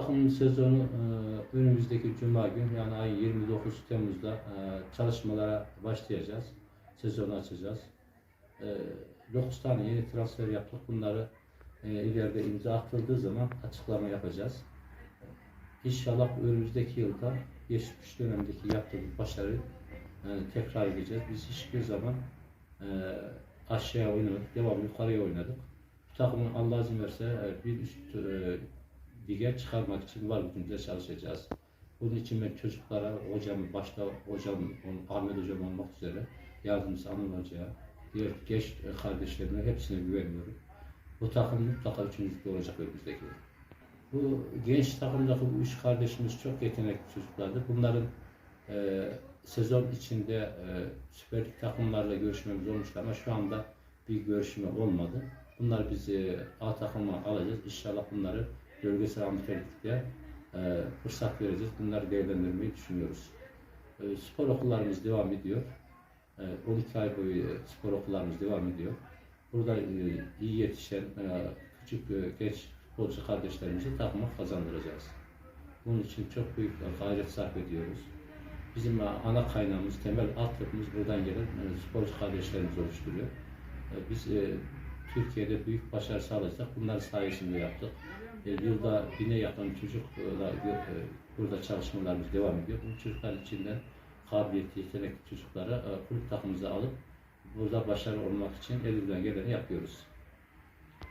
takımın sezonu e, önümüzdeki Cuma gün yani ayın 29 Temmuz'da e, çalışmalara başlayacağız. Sezonu açacağız. E, 9 tane yeni transfer yaptık. Bunları e, ileride imza atıldığı zaman açıklama yapacağız. İnşallah önümüzdeki yılda geçmiş dönemdeki yaptığımız başarıyı e, tekrar edeceğiz. Biz hiçbir zaman aşağıya oynadık, devam yukarıya oynadık. Bu takımın Allah izin verse bir üst lige çıkarmak için var gücümüzle çalışacağız. Bunun için ben çocuklara, hocam başta hocam, Ahmet hocam olmak üzere yardımcısı Anıl Hoca'ya, diğer genç kardeşlerime hepsine güveniyorum. Bu takım mutlaka üçüncülükte olacak önümüzdeki. Bu genç takımdaki bu üç kardeşimiz çok yetenekli çocuklardı. Bunların e, sezon içinde e, Süper takımlarla görüşmemiz olmuştu ama şu anda bir görüşme olmadı. Bunları biz e, A takıma alacağız. İnşallah bunları bölgesel amatörlükte e, fırsat vereceğiz. Bunları değerlendirmeyi düşünüyoruz. E, spor okullarımız devam ediyor. E, 12 ay boyu spor okullarımız devam ediyor. Burada e, iyi yetişen e, küçük genç futbolcu kardeşlerimizi takıma kazandıracağız. Bunun için çok büyük gayret sarf ediyoruz. Bizim ana kaynağımız, temel altyapımız buradan gelen sporcu kardeşlerimiz oluşturuyor. Biz Türkiye'de büyük başarı sağlayacak. Bunlar sayesinde yaptık. E, Yılda bine yakın çocukla e, burada çalışmalarımız devam ediyor. Bu çocuklar içinden kabiliyetli, yetenekli çocuklara e, kulüp takımımıza alıp burada başarılı olmak için elimizden geleni yapıyoruz.